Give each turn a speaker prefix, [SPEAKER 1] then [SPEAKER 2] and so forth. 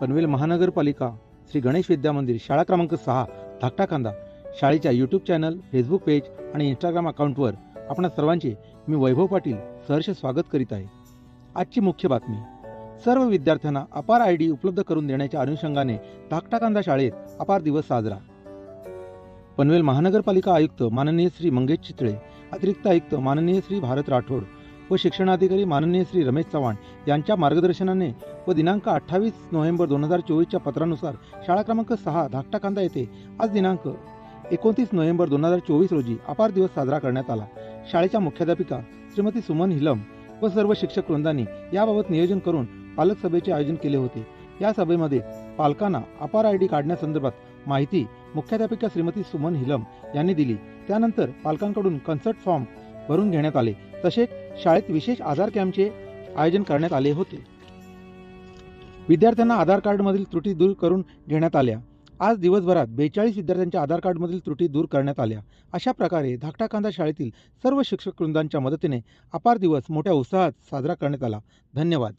[SPEAKER 1] पनवेल महानगरपालिका श्री गणेश विद्या मंदिर शाळा क्रमांक सहा धाकटा कांदा शाळेच्या यूट्यूब चॅनल फेसबुक पेज आणि इंस्टाग्राम अकाउंटवर आपणा सर्वांचे मी वैभव पाटील सहर्ष स्वागत करीत आहे. आजची मुख्य बातमी. सर्व विद्यार्थ्यांना अपार आय डी उपलब्ध करून देण्याच्या अनुषंगाने धाकटा कांदा शाळेत अपार दिवस साजरा. पनवेल महानगरपालिका आयुक्त माननीय श्री मंगेश चितळे अतिरिक्त आयुक्त माननीय श्री भारत राठोड व शिक्षणाधिकारी माननीय श्री रमेश चव्हाण यांच्या मार्गदर्शनाने व दिनांक अठ्ठावीस नोव्हेंबर दोन हजार चोवीसच्या पत्रानुसार शाळा क्रमांक सहा धाकटा कांदा येथे आज दिनांक एकोणतीस नोव्हेंबर दोन हजार चोवीस रोजी अपार दिवस साजरा करण्यात आला. शाळेच्या मुख्याध्यापिका श्रीमती सुमन हिलम व सर्व शिक्षक वृंदांनी याबाबत नियोजन करून पालक सभेचे आयोजन केले होते. या सभेमध्ये पालकांना अपार आय डी काढण्यासंदर्भात माहिती मुख्याध्यापिका श्रीमती सुमन हिलम यांनी दिली. त्यानंतर पालकांकडून कन्सर्ट फॉर्म भरून घेण्यात आले. तसेच शाळेत विशेष आधार कॅम्पचे आयोजन करण्यात आले होते. विद्यार्थ्यांना आधार कार्डमधील त्रुटी दूर करून घेण्यात आल्या. आज दिवसभरात बेचाळीस विद्यार्थ्यांच्या आधार कार्डमधील त्रुटी दूर करण्यात आल्या. अशा प्रकारे धाकटा कांदा शाळेतील सर्व शिक्षक वृंदांच्या मदतीने अपार दिवस मोठ्या उत्साहात साजरा करण्यात आला. धन्यवाद.